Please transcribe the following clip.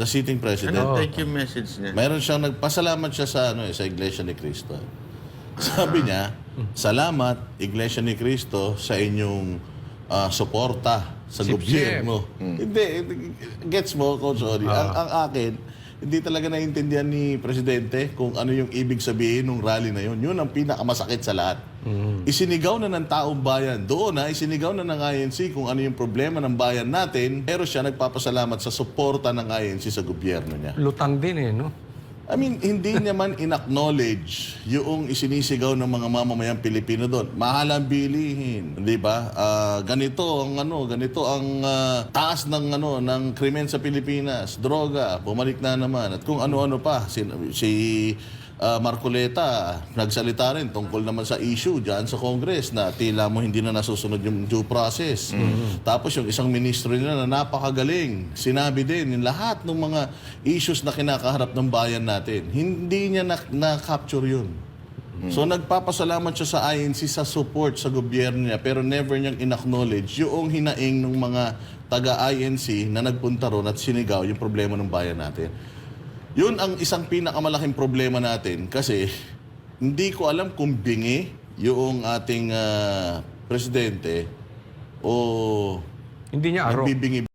the sitting president. Ano, thank you message niya. Mayroon siyang nagpasalamat siya sa ano eh, sa Iglesia ni Cristo. Sabi niya, salamat Iglesia ni Cristo sa inyong ah, suporta sa Sip-sip. gobyerno. Hindi, gets mo, Coach Ori? Ang, ang akin, hindi talaga naiintindihan ni Presidente kung ano yung ibig sabihin ng rally na yun. Yun ang pinakamasakit sa lahat. Isinigaw na ng taong bayan. Doon na, isinigaw na ng INC kung ano yung problema ng bayan natin. Pero siya nagpapasalamat sa suporta ng INC sa gobyerno niya. Lutang din eh, no? I mean, hindi naman in-acknowledge yung isinisigaw ng mga mamamayang Pilipino doon. Mahal ang bilihin, 'di ba? Ah, ganito ang ano, ganito ang ah, taas ng ano ng krimen sa Pilipinas, droga, bumalik na naman at kung ano-ano pa si, si ah, Marcoleta nagsalita rin tungkol naman sa issue diyan sa Congress na tila mo hindi na nasusunod yung due process. Tapos yung isang ministro nila na napakagaling, sinabi din yung lahat ng mga issues na kinakaharap ng bayan natin. Hindi niya na- na-capture yun. So nagpapasalamat siya sa INC sa support sa gobyerno niya pero never niyang in-acknowledge yung hinaing ng mga taga-INC na nagpunta ron at sinigaw yung problema ng bayan natin. Yun ang isang pinakamalaking problema natin kasi hindi ko alam kung bingi yung ating ah, presidente o Hindi niya aro. nagbibingi